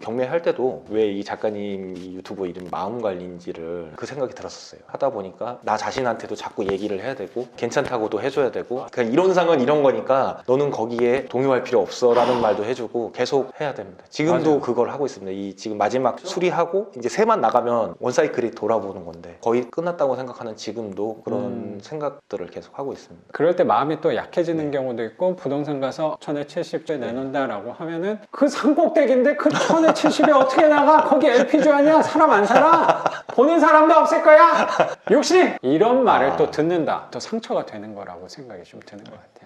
경매할 때도 왜 이 작가님 이 유튜브 이름이 마음관리인지를 그 생각이 들었었어요. 하다 보니까 나 자신한테도 자꾸 얘기를 해야 되고 괜찮다고도 해줘야 되고 그냥 이론상은 이런 거니까 너는 거기에 동요할 필요 없어라는 말도 해주고 계속 해야 됩니다. 지금도 맞아요. 그걸 하고 있습니다. 이 지금 마지막 수리하고 이제 새만 나가면 원사이클이 돌아보는 건데 거의 끝났다고 생각하는 지금도 그런 음. 생각들을 계속 하고 있습니다. 그럴 때 마음이 또 약해지는 네. 경우도 있고 부동산 가서 천에 70대 내놓는다라고 하면은 그 산꼭대기인데 그천 에 70에 어떻게 나가? 거기 LPG 아니야? 사람 안 살아? 보는 사람도 없을 거야? 욕심! 이런 말을 아. 또 듣는다. 또 상처가 되는 거라고 생각이 좀 드는 것 같아요.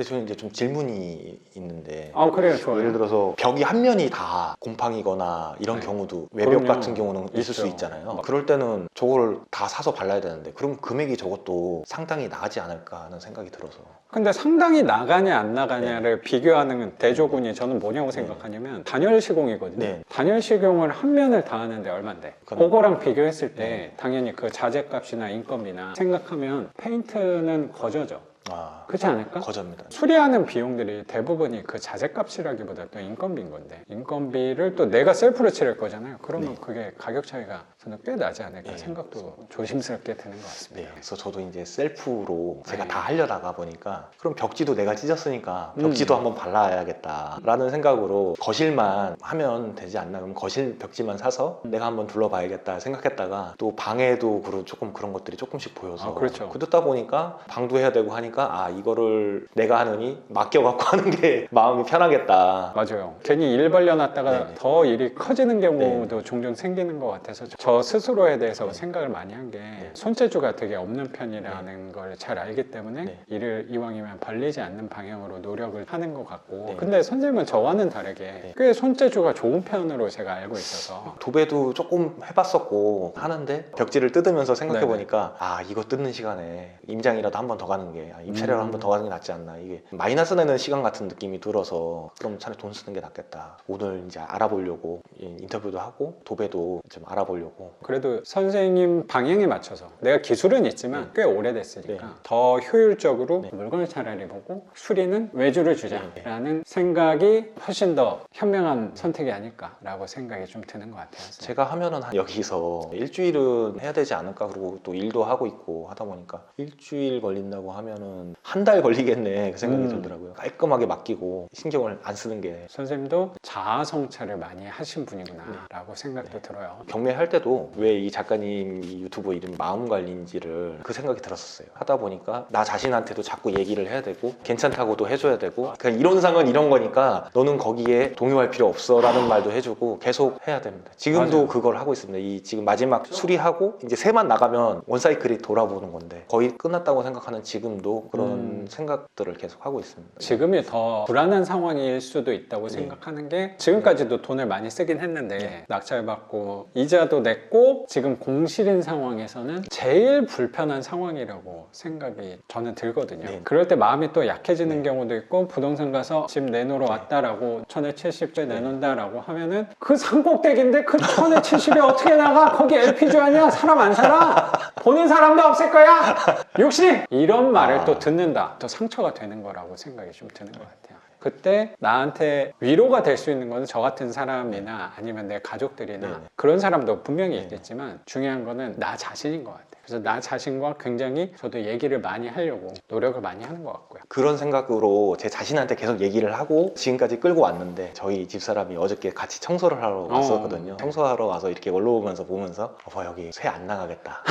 근데 저는 이제 좀 질문이 있는데 아 그래요, 좋아요. 예를 들어서 벽이 한 면이 다 곰팡이거나 이런 네. 경우도 외벽 그럼요. 같은 경우는 있을 수 있죠. 있잖아요. 그럴 때는 저거를 다 사서 발라야 되는데 그럼 금액이 저것도 상당히 나가지 않을까 하는 생각이 들어서 근데 상당히 나가냐 안 나가냐를 비교하는 대조군이 저는 뭐냐고 생각하냐면 단열 시공이거든요. 네. 단열 시공을 한 면을 다 하는데 얼만데? 그럼- 그거랑 비교했을 때 네. 당연히 그 자재값이나 인건비나 생각하면 페인트는 거저죠. 아 그렇지 않을까? 거저입니다. 수리하는 비용들이 대부분이 그 자재값이라기보다 또 인건비인 건데 인건비를 또 내가 셀프로 치를 거잖아요. 그러면 네. 그게 가격 차이가 저는 꽤 나지 않을까 네. 생각도 조심스럽게 드는 것 네, 같습니다. 그래서 저도 이제 셀프로 제가 네. 다 하려다가 보니까 그럼 벽지도 내가 찢었으니까 음. 벽지도 한번 발라야겠다라는 생각으로 거실만 하면 되지 않나 그럼 거실 벽지만 사서 내가 한번 둘러봐야겠다 생각했다가 또 방에도 그런 조금 그런 것들이 조금씩 보여서 아, 그렇죠. 듣다 보니까 방도 해야 되고 하니까 아 이거를 내가 하느니 맡겨갖고 하는 게 마음이 편하겠다. 맞아요. 괜히 일 벌려놨다가 네네. 더 일이 커지는 경우도 종종 생기는 것 같아서 저 스스로에 대해서 생각을 많이 한게 네. 손재주가 되게 없는 편이라는 걸 잘 알기 때문에 네. 일을 이왕이면 벌리지 않는 방향으로 노력을 하는 것 같고 네. 근데 선생님은 저와는 다르게 네. 꽤 손재주가 좋은 편으로 제가 알고 있어서 도배도 조금 해봤었고 하는데 벽지를 뜯으면서 생각해 네네. 보니까 아 이거 뜯는 시간에 임장이라도 한 번 더 가는 게 아, 입찰이라도 음. 한번 더 가는 게 낫지 않나 이게 마이너스 내는 시간 같은 느낌이 들어서 그럼 차라리 돈 쓰는 게 낫겠다 오늘 이제 알아보려고 예, 인터뷰도 하고 도배도 좀 알아보려고 그래도 선생님 방향에 맞춰서 내가 기술은 있지만 네. 꽤 오래됐으니까 네. 더 효율적으로 네. 물건을 차라리 보고 수리는 외주를 주자라는 생각이 훨씬 더 현명한 선택이 아닐까라고 생각이 좀 드는 것 같아요. 제가 하면은 한 여기서 일주일은 해야 되지 않을까 그리고 또 일도 하고 있고 하다 보니까 일주일 걸린다고 하면은 한 달 걸리겠네 그 생각이 음. 들더라고요 깔끔하게 맡기고 신경을 안 쓰는 게 선생님도 자아 성찰을 많이 하신 분이구나라고 생각도 들어요. 경매할 때도 왜 이 작가님 이 유튜브 이름이 마음관리인지를 그 생각이 들었었어요. 하다 보니까 나 자신한테도 자꾸 얘기를 해야 되고 괜찮다고도 해줘야 되고 그냥 이론상은 이런 거니까 너는 거기에 동요할 필요 없어 라는 말도 해주고 계속 해야 됩니다. 지금도 맞아요. 그걸 하고 있습니다. 이 지금 마지막 수리하고 이제 새만 나가면 원사이클이 돌아보는 건데 거의 끝났다고 생각하는 지금도 그런 음. 생각들을 계속 하고 있습니다. 지금이 더 불안한 상황일 수도 있다고 네. 생각하는 게 지금까지도 돈을 많이 쓰긴 했는데 네. 낙찰받고 이자도 냈고 지금 공실인 상황에서는 제일 불편한 상황이라고 생각이 저는 들거든요. 네. 그럴 때 마음이 또 약해지는 네. 경우도 있고 부동산 가서 집 내놓으러 네. 왔다라고 천에 70대 내놓는다라고 하면은 그 산꼭대기인데 그 천에 70에 어떻게 나가? 거기 LPG 아니야? 사람 안 살아? 보는 사람도 없을 거야? 욕심! 이런 말을 아. 또 듣는다. 또 상처가 되는 거라고 생각이 좀 드는 것 같아요. 그때 나한테 위로가 될 수 있는 건저 같은 사람이나 아니면 내 가족들이나 네네. 그런 사람도 분명히 네네. 있겠지만 중요한 거는 나 자신인 것 같아요. 그래서 나 자신과 굉장히 저도 얘기를 많이 하려고 노력을 많이 하는 것 같고요. 그런 생각으로 제 자신한테 계속 얘기를 하고 지금까지 끌고 왔는데 저희 집사람이 어저께 같이 청소를 하러 왔었거든요. 어. 청소하러 와서 이렇게 올라오면서 보면서 어 여기 새안 나가겠다.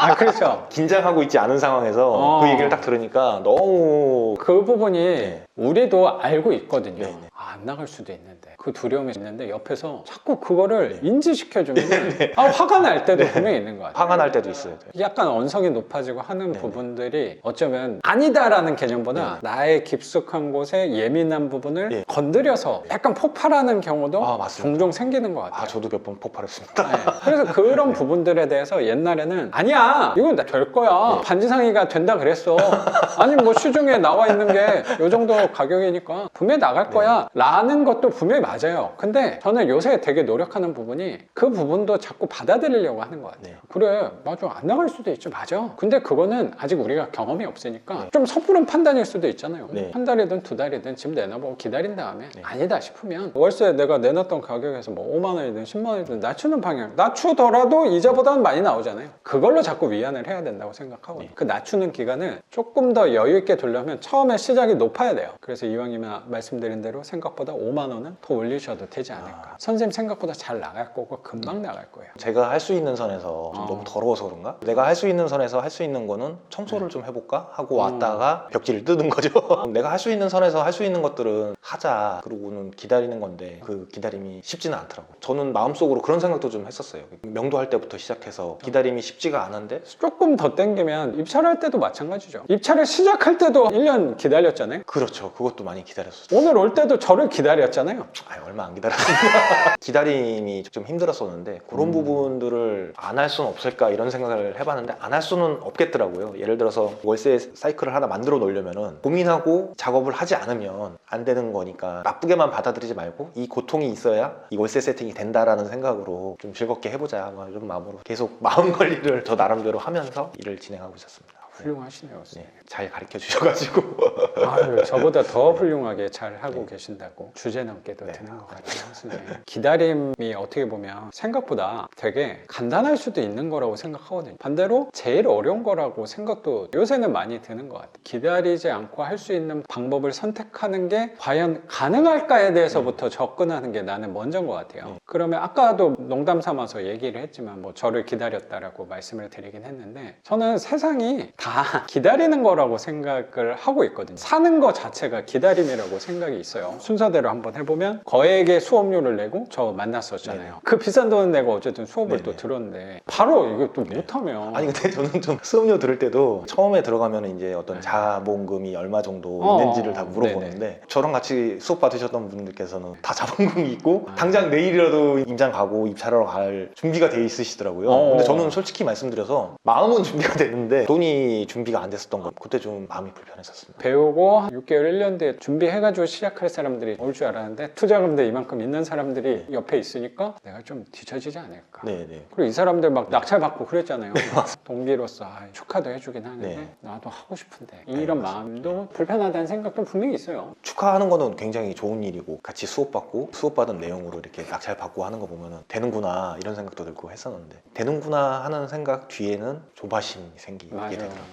아, 그렇죠. 긴장하고 있지 않은 상황에서 어. 그 얘기를 딱 들으니까 너무 그 부분이 네. 우리도 알고 있거든요. 네네. 아, 안 나갈 수도 있는데 그 두려움이 있는데 옆에서 자꾸 그거를 네. 인지시켜주면 아, 화가 날 때도 분명히 있는 것 같아요. 화가 날 때도 있어요. 약간 언성이 높아지고 하는. 부분들이 어쩌면 아니다라는 개념보다 나의 깊숙한 곳에 예민한 부분을 예. 건드려서 약간 폭발하는 경우도 아. 종종 생기는 것 같아요. 아 저도 몇 번 폭발했습니다. 네. 그래서 그런 부분들에 대해서 옛날에는 아니야 이건 다될 거야 네. 반지상이가 된다 그랬어 아니 뭐 시중에 나와 있는 게 이 정도 가격이니까 분명히 나갈 네. 거야 라는 것도 분명히 맞아요. 근데 저는 요새 되게 노력하는 부분이 그 부분도 자꾸 받아들이려고 하는 것 같아요. 네. 그래, 맞아. 안 나갈 수도 있죠. 맞아. 근데 그거는 아직 우리가 경험이 없으니까 네. 좀 섣부른 판단일 수도 있잖아요. 네. 한 달이든 두 달이든 집 내놔보고 기다린 다음에 네. 아니다 싶으면 월세 내가 내놨던 가격에서 뭐 5만 원이든 10만 원이든 낮추는 방향. 낮추더라도 이자보다는 많이 나오잖아요. 그걸로 자꾸 위안을 해야 된다고 생각하고 네. 그 낮추는 기간을 조금 더 여유 있게 두려면 처음에 시작이 높아야 돼요. 그래서 이왕이면 말씀드린 대로 생각보다 5만 원은 더 올리셔도 되지 않을까. 아. 선생님 생각보다 잘 나갈 거고 금방 나갈 거예요. 제가 할 수 있는 선에서 좀 어. 너무 더러워서 그런가? 내가 할 수 있는 선에서 할 수 있는 거는 청소를 좀 해볼까? 하고 어. 왔다가 벽지를 뜯은 거죠. 내가 할 수 있는 선에서 할 수 있는 것들은 하자. 그러고는 기다리는 건데 그 기다림이 쉽지는 않더라고요. 저는 마음속으로 그런 생각도 좀 했었어요. 명도 할 때부터 시작해서 기다림이 쉽지가 않은데 조금 더 땡기면 입찰할 때도 마찬가지죠. 입찰을 시작할 때도 1년 기다렸잖아요. 그렇죠. 그것도 많이 기다렸었죠. 오늘 올 때도 저를 기다렸잖아요. 아, 얼마 안 기다렸습니다. 기다림이 좀 힘들었었는데 그런 음. 부분들을 안 할 수는 없을까 이런 생각을 해봤는데 안 할 수는 없겠더라고요. 예를 들어서 월세 사이클을 하나 만들어 놓으려면은 고민하고 작업을 하지 않으면 안 되는 거니까 나쁘게만 받아들이지 말고 이 고통이 있어야 이 월세 세팅이 된다라는 생각으로 좀 즐겁게 해보자 뭐 이런 마음으로 계속 마음 관리를 저 나름대로 하면서 일을 진행하고 있었습니다. 네. 훌륭하시네요. 네, 선생님. 잘 가르쳐 주셔가지고 아유, 저보다 더 훌륭하게 잘 하고 계신다고 주제 넘게도 네. 드는 것 같아요. 선생님. 기다림이 어떻게 보면 생각보다 되게 간단할 수도 있는 거라고 생각하거든요. 반대로 제일 어려운 거라고 생각도 요새는 많이 드는 것 같아요. 기다리지 않고 할 수 있는 방법을 선택하는 게 과연 가능할까에 대해서부터 접근하는 게 나는 먼저인 것 같아요. 네. 그러면 아까도 농담 삼아서 얘기를 했지만 뭐 저를 기다렸다라고 말씀을 드리긴 했는데 저는 세상이 다 기다리는 거라고 생각을 하고 있거든요. 사는 거 자체가 기다림이라고 생각이 있어요. 순서대로 한번 해보면 거액의 수업료를 내고 저 만났었잖아요. 그 비싼 돈을 내고 어쨌든 수업을 네네. 또 들었는데 바로 이거 또 못하면 아니 근데 저는 좀 수업료 들을 때도 처음에 들어가면 이제 어떤 네. 자본금이 얼마 정도 어, 있는지를 다 어, 물어보는데 저랑 같이 수업 받으셨던 분들께서는 다 자본금이 있고 아. 당장 내일이라도 임장 가고 입찰하러 갈 준비가 돼 있으시더라고요. 어. 근데 저는 솔직히 말씀드려서 마음은 준비가 됐는데 돈이 준비가 안 됐었던 거 그때 좀 마음이 불편했었습니다. 배우고 한 6개월, 1년 뒤에 준비해가지고 시작할 사람들이 올 줄 알았는데 투자금도 이만큼 있는 사람들이 옆에 있으니까 내가 좀 뒤처지지 않을까. 네네. 그리고 이 사람들 막 낙찰받고 그랬잖아요. 동기로서 아, 축하도 해주긴 하는데 네. 나도 하고 싶은데 이런 마음도 불편하다는 생각도 분명히 있어요. 축하하는 거는 굉장히 좋은 일이고 같이 수업받고 수업받은 내용으로 이렇게 낙찰 받고 하는 거 보면은 되는구나 이런 생각도 들고 했었는데 되는구나 하는 생각 뒤에는 조바심이 생기게. 되더라고요.